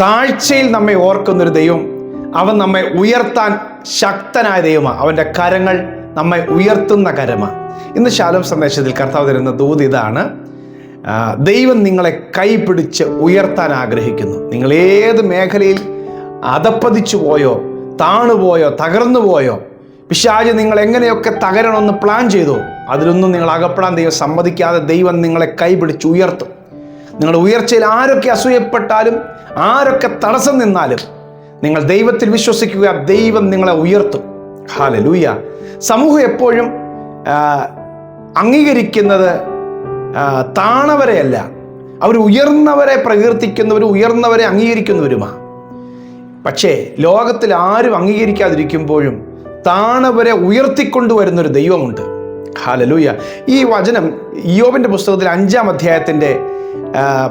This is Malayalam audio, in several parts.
താഴ്ചയിൽ നമ്മെ ഓർക്കുന്നൊരു ദൈവം. അവൻ നമ്മെ ഉയർത്താൻ ശക്തനായ ദൈവമാണ് അവന്റെ കരങ്ങൾ നമ്മെ ഉയർത്തുന്ന കരമാണ് ഇന്ന് ശാലോം സന്ദേശത്തിൽ കർത്താവ് തരുന്ന ദൂത് ഇതാണ്. ദൈവം നിങ്ങളെ കൈപിടിച്ച് ഉയർത്താൻ ആഗ്രഹിക്കുന്നു. നിങ്ങൾ ഏത് മേഖലയിൽ അതപ്പതിച്ചു പോയോ താണുപോയോ തകർന്നു പോയോ പിശാജ് നിങ്ങൾ എങ്ങനെയൊക്കെ തകരണമെന്ന് പ്ലാൻ ചെയ്തു അതിലൊന്നും നിങ്ങൾ അകപ്പെടാൻ ദൈവം സമ്മതിക്കാതെ ദൈവം നിങ്ങളെ കൈപിടിച്ച് ഉയർത്തും. നിങ്ങളുടെ ഉയർച്ചയിൽ ആരൊക്കെ അസൂയപ്പെട്ടാലും ആരൊക്കെ തടസ്സം നിന്നാലും നിങ്ങൾ ദൈവത്തിൽ വിശ്വസിക്കുക ദൈവം നിങ്ങളെ ഉയർത്തും. ഹാല ലൂയ സമൂഹം എപ്പോഴും അംഗീകരിക്കുന്നത് താണവരെയല്ല. അവർ ഉയർന്നവരെ പ്രകീർത്തിക്കുന്നവരും ഉയർന്നവരെ അംഗീകരിക്കുന്നവരുമാണ് പക്ഷേ ലോകത്തിൽ ആരും അംഗീകരിക്കാതിരിക്കുമ്പോഴും താണവരെ ഉയർത്തിക്കൊണ്ടുവരുന്നൊരു ദൈവമുണ്ട്. ഹാലലൂയ ഈ വചനം യോബിന്റെ പുസ്തകത്തിൽ അഞ്ചാം അധ്യായത്തിന്റെ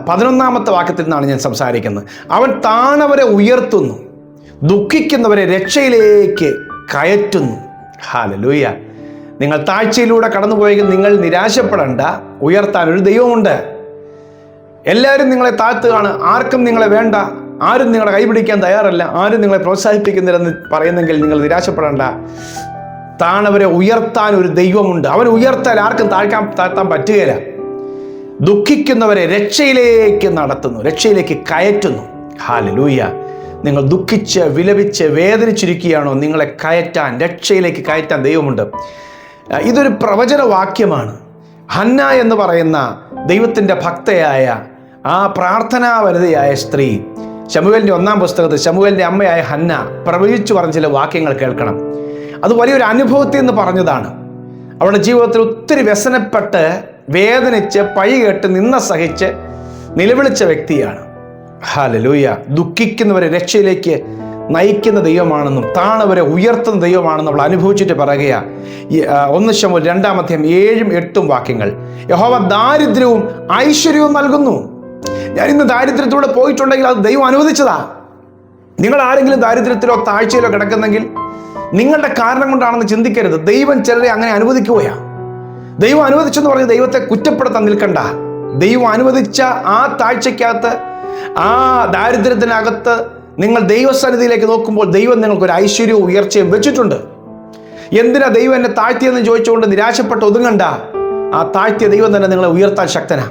പതിനൊന്നാമത്തെ വാക്യത്തിൽ നിന്നാണ് ഞാൻ സംസാരിക്കുന്നത്. അവൻ താണവരെ ഉയർത്തുന്നു ദുഃഖിക്കുന്നവരെ രക്ഷയിലേക്ക് കയറ്റുന്നു. ഹാലലൂയ നിങ്ങൾ താഴ്ചയിലൂടെ കടന്നുപോയെങ്കിൽ നിങ്ങൾ നിരാശപ്പെടേണ്ട ഉയർത്താൻ ഒരു ദൈവമുണ്ട്. എല്ലാവരും നിങ്ങളെ താഴ്ത്തുകയാണ് ആർക്കും നിങ്ങളെ വേണ്ട ആരും നിങ്ങളെ കൈപിടിക്കാൻ തയ്യാറല്ല ആരും നിങ്ങളെ പ്രോത്സാഹിപ്പിക്കുന്നില്ലെന്ന് പറയുന്നെങ്കിൽ നിങ്ങൾ നിരാശപ്പെടേണ്ട. താണവരെ ഉയർത്താൻ ഒരു ദൈവമുണ്ട്. അവൻ ഉയർത്താൻ ആർക്കും താഴ്ക്കാൻ താഴ്ത്താൻ പറ്റുകയില്ല. ദുഃഖിക്കുന്നവരെ രക്ഷയിലേക്ക് നടത്തുന്നു രക്ഷയിലേക്ക് കയറ്റുന്നു. ഹാലലൂയ. നിങ്ങൾ ദുഃഖിച്ച് വിലപിച്ച് വേദനിച്ചിരിക്കുകയാണോ? നിങ്ങളെ കയറ്റാൻ രക്ഷയിലേക്ക് കയറ്റാൻ ദൈവമുണ്ട്. ഇതൊരു പ്രവചന വാക്യമാണ് ഹന്ന എന്ന് പറയുന്ന ദൈവത്തിന്റെ ഭക്തയായ ആ പ്രാർത്ഥനാ വനിതയായ സ്ത്രീ. ശമുവേലിന്റെ ഒന്നാം പുസ്തകത്തിൽ ശമുവേലിന്റെ അമ്മയായ ഹന്ന പ്രവചിച്ചു പറഞ്ഞ ചില വാക്യങ്ങൾ കേൾക്കണം. അത് വലിയൊരു അനുഭവത്തിൽ നിന്ന് പറഞ്ഞതാണ്. അവളുടെ ജീവിതത്തിൽ ഒത്തിരി വ്യസനപ്പെട്ട് വേദനിച്ച് പൈ കേട്ട് നിന്ന സഹിച്ച് നിലവിളിച്ച വ്യക്തിയാണ്. ഹാലലൂയ ദുഃഖിക്കുന്നവരെ രക്ഷയിലേക്ക് നയിക്കുന്ന ദൈവമാണെന്നും താണവരെ ഉയർത്തുന്ന ദൈവമാണെന്നും നമ്മൾ അനുഭവിച്ചിട്ട് പറയുക ഒന്ന് ശമു രണ്ടാമധ്യം ഏഴും എട്ടും വാക്യങ്ങൾ. യഹോവ ദാരിദ്ര്യവും ഐശ്വര്യവും നൽകുന്നു. ഞാൻ ഇന്ന് ദാരിദ്ര്യത്തിലൂടെ പോയിട്ടുണ്ടെങ്കിൽ അത് ദൈവം അനുവദിച്ചതാ. നിങ്ങൾ ആരെങ്കിലും ദാരിദ്ര്യത്തിലോ താഴ്ചയിലോ കിടക്കുന്നെങ്കിൽ നിങ്ങളുടെ കാരണം കൊണ്ടാണെന്ന് ചിന്തിക്കരുത്. ദൈവം ചിലരെ അങ്ങനെ അനുവദിക്കുകയാ. ദൈവം അനുവദിച്ചെന്ന് പറഞ്ഞ് ദൈവത്തെ കുറ്റപ്പെടുത്താൻ നിൽക്കണ്ട. ദൈവം അനുവദിച്ച ആ താഴ്ചയ്ക്കകത്ത് ആ ദാരിദ്ര്യത്തിനകത്ത് നിങ്ങൾ ദൈവസന്നിധിയിലേക്ക് നോക്കുമ്പോൾ ദൈവം നിങ്ങൾക്ക് ഒരു ഐശ്വര്യവും ഉയർച്ചയും വെച്ചിട്ടുണ്ട്. എന്തിനാ ദൈവം എന്നെ താഴ്ത്തിയെന്ന് ചോദിച്ചുകൊണ്ട് നിരാശപ്പെട്ട് ഒതുങ്ങണ്ട? ആ താഴ്ത്തിയ ദൈവം തന്നെ നിങ്ങളെ ഉയർത്താൻ ശക്തനാ.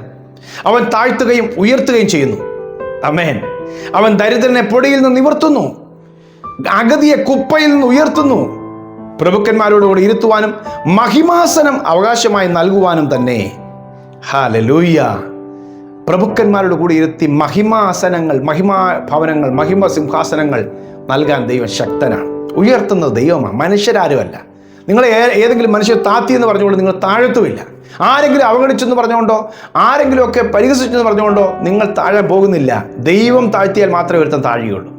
അവൻ താഴ്ത്തുകയും ഉയർത്തുകയും ചെയ്യുന്നു. അമേൻ അവൻ ദരിദ്രനെ പൊടിയിൽ നിന്ന് നിവർത്തുന്നു. അഗതിയെ കുപ്പയിൽ നിന്ന് ഉയർത്തുന്നു. പ്രഭുക്കന്മാരോടുകൂടി ഇരുത്തുവാനും മഹിമാസനം അവകാശമായി നൽകുവാനും തന്നെ. ഹാലലൂയ്യ പ്രഭുക്കന്മാരോട് കൂടി ഇരുത്തി മഹിമാസനങ്ങൾ മഹിമാ ഭവനങ്ങൾ മഹിമ സിംഹാസനങ്ങൾ നൽകാൻ ദൈവം ശക്തനാണ്. ഉയർത്തുന്നത് ദൈവമാണ് മനുഷ്യരാരുമല്ല. നിങ്ങളെ ഏ- ഏതെങ്കിലും മനുഷ്യർ താത്തി എന്ന് പറഞ്ഞുകൊണ്ട് നിങ്ങൾ താഴത്തുമില്ല ആരെങ്കിലും അവഗണിച്ചെന്ന് പറഞ്ഞുകൊണ്ടോ ആരെങ്കിലും ഒക്കെ പരിഹസിച്ചെന്ന് പറഞ്ഞുകൊണ്ടോ നിങ്ങൾ താഴെ പോകുന്നില്ല. ദൈവം താഴ്ത്തിയാൽ മാത്രമേ ഒരുത്തൻ താഴുകയുള്ളൂ.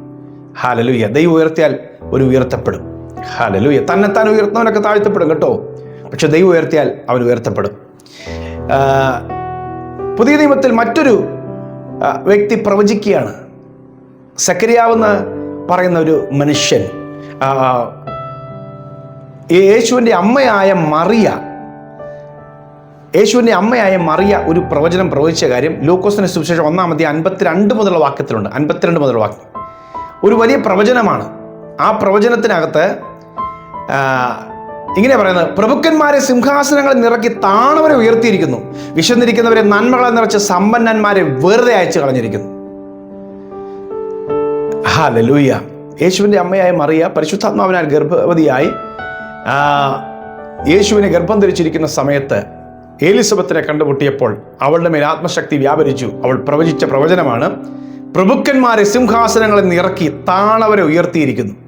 ഹാലലുയ്യ ദൈവം ഉയർത്തിയാൽ ഒരു ഉയർത്തപ്പെടും. ഹാലലൂയ. തന്നെത്താൻ ഉയർത്തുന്നവനൊക്കെ താഴ്ത്തപ്പെടും കേട്ടോ. പക്ഷെ ദൈവം ഉയർത്തിയാൽ അവൻ ഉയർത്തപ്പെടും. പുതിയ നിയമത്തിൽ മറ്റൊരു വ്യക്തി പ്രവചിക്കുകയാണ്. സക്കരിയാവെന്ന് പറയുന്ന ഒരു മനുഷ്യൻ യേശുവിന്റെ അമ്മയായ മറിയ യേശുവിന്റെ അമ്മയായ മറിയ ഒരു പ്രവചനം പ്രവചിച്ച കാര്യം ലൂക്കോസിന് സുവിശേഷം ഒന്നാമത്തെ അൻപത്തിരണ്ട് മുതലുള്ള വാക്യത്തിലുണ്ട്. അൻപത്തിരണ്ട് മുതലുള്ള വാക്യം. ഒരു വലിയ പ്രവചനമാണ്. ആ പ്രവചനത്തിനകത്ത് ഇങ്ങനെ പറയുന്നത് പ്രഭുക്കന്മാരെ സിംഹാസനങ്ങളിൽ നിറക്കി താണവരെ ഉയർത്തിയിരിക്കുന്നു. വിശന്നിരിക്കുന്നവരെ നന്മകളെ നിറച്ച് സമ്പന്നന്മാരെ വെറുതെ അയച്ചു കളഞ്ഞിരിക്കുന്നു. ഹാലലൂയ യേശുവിന്റെ അമ്മയായ മറിയ പരിശുദ്ധാത്മാവിനാൽ ഗർഭവതിയായി യേശുവിനെ ഗർഭം ധരിച്ചിരിക്കുന്ന സമയത്ത് ഏലിസബത്തിനെ കണ്ടുമുട്ടിയപ്പോൾ അവളുടെ മേൽ ആത്മശക്തി വ്യാപരിച്ചു. അവൾ പ്രവചിച്ച പ്രവചനമാണ് പ്രഭുക്കന്മാരെ സിംഹാസനങ്ങളിൽ നിറക്കി താണവരെ ഉയർത്തിയിരിക്കുന്നു.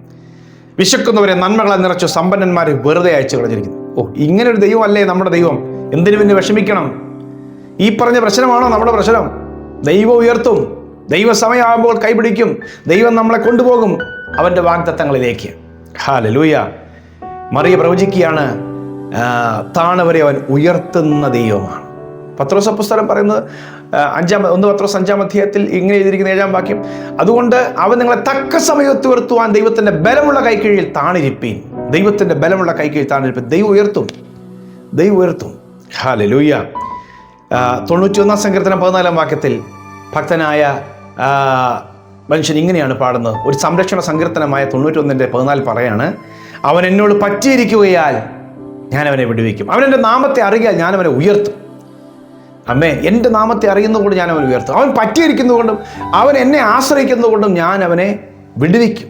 വിശക്കുന്നവരെ നന്മകളെ നിറച്ചു സമ്പന്നന്മാരെ വെറുതെ അയച്ചു കളഞ്ഞിരിക്കുന്നു. ഓ ഇങ്ങനെ ഒരു ദൈവമല്ലേ നമ്മുടെ ദൈവം? എന്തിനു പിന്നെ വിഷമിക്കണം? ഈ പറഞ്ഞ പ്രശ്നമാണോ നമ്മുടെ പ്രശ്നം? ദൈവം ഉയർത്തും. ദൈവസമയമാകുമ്പോൾ കൈപിടിക്കും. ദൈവം നമ്മളെ കൊണ്ടുപോകും. അവന്റെ വാഗ്ദത്തങ്ങളിലേക്ക്. ഹാല ലൂയ മറിയ പ്രവചിക്കുകയാണ് താണവരെ അവൻ ഉയർത്തുന്ന ദൈവമാണ്. പത്രോസ് പുസ്തകം പറയുന്നത് അഞ്ചാം ഒന്ന് പത്രോസ് അഞ്ചാം അധ്യായത്തിൽ ഇങ്ങനെ എഴുതിയിരിക്കുന്ന ഏഴാം വാക്യം അതുകൊണ്ട് അവൻ നിങ്ങളെ തക്ക സമയത്ത് ഉയർത്തുവാൻ ദൈവത്തിന്റെ ബലമുള്ള കൈക്കീഴിൽ താണിരിപ്പീൻ. ദൈവത്തിന്റെ ബലമുള്ള കൈക്കീഴിൽ താണിരിപ്പീൻ. ദൈവം ഉയർത്തും. ദൈവം ഉയർത്തും. ഹാലലൂയ തൊണ്ണൂറ്റി ഒന്നാം സങ്കീർത്തനം പതിനാലാം വാക്യത്തിൽ ഭക്തനായ മനുഷ്യൻ ഇങ്ങനെയാണ് പാടുന്നത്. ഒരു സംരക്ഷണ സങ്കീർത്തനമായ തൊണ്ണൂറ്റൊന്നിന്റെ പതിനാല് പറയാണ് അവൻ എന്നോട് പറ്റിയിരിക്കുകയാൽ ഞാൻ അവനെ വിടുവിക്കും. അവൻ എന്റെ നാമത്തെ അറിയാൽ ഞാൻ അവനെ ഉയർത്തും. അമ്മേ എന്റെ നാമത്തെ അറിയുന്നതുകൊണ്ട് ഞാൻ അവനെ ഉയർത്തും. അവൻ പറ്റിയിരിക്കുന്നതുകൊണ്ടും അവൻ എന്നെ ആശ്രയിക്കുന്നതുകൊണ്ടും ഞാൻ അവനെ വിടുവിക്കും.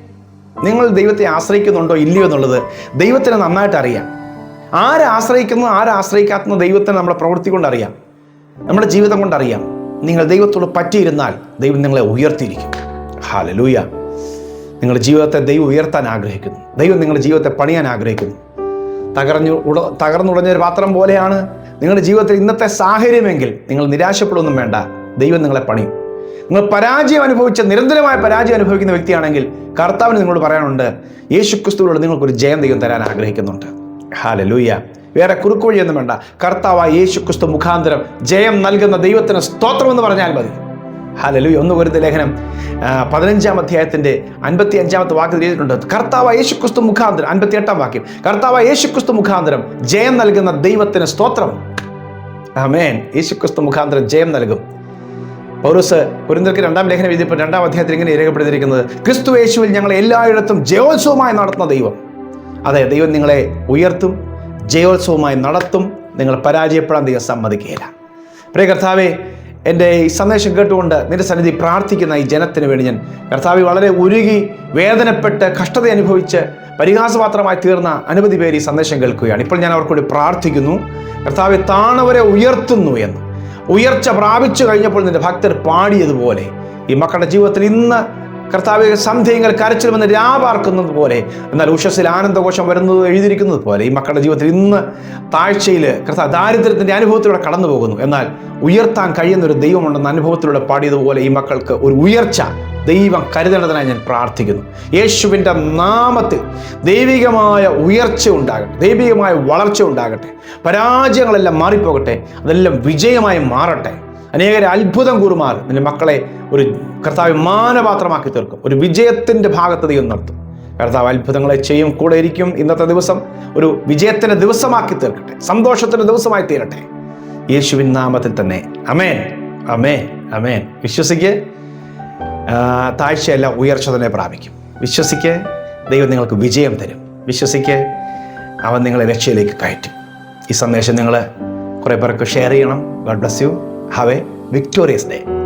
നിങ്ങൾ ദൈവത്തെ ആശ്രയിക്കുന്നുണ്ടോ ഇല്ലയോ എന്നുള്ളത് ദൈവത്തിന് നന്നായിട്ട് അറിയാം. ആരെ ആശ്രയിക്കുന്നു ആരെ നമ്മുടെ പ്രവൃത്തി കൊണ്ടറിയാം നമ്മുടെ ജീവിതം കൊണ്ട് അറിയാം. നിങ്ങൾ ദൈവത്തോട് പറ്റിയിരുന്നാൽ ദൈവം നിങ്ങളെ ഉയർത്തിയിരിക്കും. ഹാലലൂയ നിങ്ങളുടെ ജീവിതത്തെ ദൈവം ഉയർത്താൻ ആഗ്രഹിക്കുന്നു. ദൈവം നിങ്ങളുടെ ജീവിതത്തെ പണിയാൻ ആഗ്രഹിക്കുന്നു. തകർന്നു ഉട തകർന്നുടഞ്ഞ ഒരു പാത്രം പോലെയാണ് നിങ്ങളുടെ ജീവിതത്തിൽ ഇന്നത്തെ സാഹചര്യമെങ്കിൽ നിങ്ങൾ നിരാശപ്പെടുമൊന്നും വേണ്ട. ദൈവം നിങ്ങളെ പണിയും. നിങ്ങൾ പരാജയം അനുഭവിച്ച നിരന്തരമായ പരാജയം അനുഭവിക്കുന്ന വ്യക്തിയാണെങ്കിൽ കർത്താവിന് നിങ്ങളോട് പറയാനുണ്ട് യേശു ക്രിസ്തുവിനോട് നിങ്ങൾക്കൊരു ജയം ദൈവം തരാൻ ആഗ്രഹിക്കുന്നുണ്ട്. ഹാല ലൂയ്യ വേറെ കുറുക്കുവഴിയൊന്നും വേണ്ട. കർത്താവ് യേശു ക്രിസ്തു മുഖാന്തരം ജയം നൽകുന്ന ദൈവത്തിന് സ്തോത്രം എന്ന് പറഞ്ഞാൽ മതി. ഹാലലൂയ ഒന്ന് വരുന്ന ലേഖനം പതിനഞ്ചാം അധ്യായത്തിന്റെ അൻപത്തി അഞ്ചാമത്തെ വാക്യം എഴുതിയിട്ടുണ്ട് കർത്താവ് യേശു ക്രിസ്തു മുഖാന്തരം അൻപത്തി എട്ടാം വാക്യം. കർത്താവ് യേശു ക്രിസ്തു മുഖാന്തരം ജയം നൽകുന്ന ദൈവത്തിന് സ്തോത്രം. അമേൻ യേശു ക്രിസ്തു മുഖാന്തരം ജയം നൽകും. പൗരസ് കുരിന്തർക്ക് രണ്ടാം ലേഖനം എഴുതിയപ്പോൾ രണ്ടാം അധ്യായത്തിൽ ഇങ്ങനെ രേഖപ്പെടുത്തിയിരിക്കുന്നത് ക്രിസ്തു യേശുവിൽ ഞങ്ങൾ എല്ലായിടത്തും ജയോത്സവമായി നടത്തുന്ന ദൈവം. അതെ ദൈവം നിങ്ങളെ ഉയർത്തും ജയോത്സവമായി നടത്തും നിങ്ങൾ പരാജയപ്പെടാൻ ദൈവം സമ്മതിക്കുകയില്ല. പ്രിയ കർത്താവെ എന്റെ ഈ സന്ദേശം കേട്ടുകൊണ്ട് നിന്റെ സന്നിധി പ്രാർത്ഥിക്കുന്ന ഈ ജനത്തിന് വേണ്ടി ഞാൻ കർത്താവ് വളരെ ഉരുകി വേദനപ്പെട്ട് കഷ്ടത അനുഭവിച്ച് പരിഹാസപാത്രമായി തീർന്ന അനവധി പേര് ഈ സന്ദേശം കേൾക്കുകയാണ്. ഇപ്പോൾ ഞാൻ അവർക്കൂടി പ്രാർത്ഥിക്കുന്നു. കർത്താവ് താണവരെ ഉയർത്തുന്നു എന്ന്. ഉയർച്ച പ്രാപിച്ചു കഴിഞ്ഞപ്പോൾ നിന്റെ ഭക്തർ പാടിയതുപോലെ ഈ മക്കളുടെ ജീവിതത്തിൽ ഇന്ന് കർത്താവ് സന്ധ്യങ്ങൾ കരച്ചിൽ വന്ന് രാപാർക്കുന്നത് പോലെ എന്നാൽ ഉഷസ്സിൽ ആനന്ദകോശം വരുന്നത് എഴുതിയിരിക്കുന്നത് പോലെ ഈ മക്കളുടെ ജീവിതത്തിൽ ഇന്ന് താഴ്ചയിൽ കർത്താവ് ദാരിദ്ര്യത്തിന്റെ അനുഭവത്തിലൂടെ കടന്നു പോകുന്നു എന്നാൽ ഉയർത്താൻ കഴിയുന്ന ഒരു ദൈവമുണ്ടെന്ന അനുഭവത്തിലൂടെ പാടിയതുപോലെ ഈ മക്കൾക്ക് ഒരു ഉയർച്ച ദൈവം കരുതേണ്ടതിനായി ഞാൻ പ്രാർത്ഥിക്കുന്നു. യേശുവിന്റെ നാമത്തിൽ ദൈവികമായ ഉയർച്ച ഉണ്ടാകട്ടെ ദൈവികമായ വളർച്ച ഉണ്ടാകട്ടെ പരാജയങ്ങളെല്ലാം മാറിപ്പോകട്ടെ അതെല്ലാം വിജയമായി മാറട്ടെ. അനേകരെ അത്ഭുതം കൂറുമാർ. നിന്റെ മക്കളെ ഒരു കർത്താവ് മാനപാത്രമാക്കി തീർക്കും. ഒരു വിജയത്തിന്റെ ഭാഗത്ത് ദൈവം നിർത്തും കർത്താവ് അത്ഭുതങ്ങളെ ചെയ്യും കൂടെ ഇരിക്കും. ഇന്നത്തെ ദിവസം ഒരു വിജയത്തിന്റെ ദിവസമാക്കി തീർക്കട്ടെ. സന്തോഷത്തിന്റെ ദിവസമായി തീരട്ടെ. യേശുവിൻ നാമത്തിൽ തന്നെ. അമേൻ അമേൻ അമേൻ വിശ്വസിക്ക് താഴ്ചയല്ല ഉയർച്ച തന്നെ പ്രാപിക്കും. വിശ്വസിക്ക് ദൈവം നിങ്ങൾക്ക് വിജയം തരും. വിശ്വസിക്ക് അവൻ നിങ്ങളെ രക്ഷയിലേക്ക് കയറ്റും. ഈ സന്ദേശം നിങ്ങൾ കുറേ പേർക്ക് ഷെയർ ചെയ്യണം. ഗോഡ് ബ്ലസ് യു હવે વિક્ટોરિયસ ડે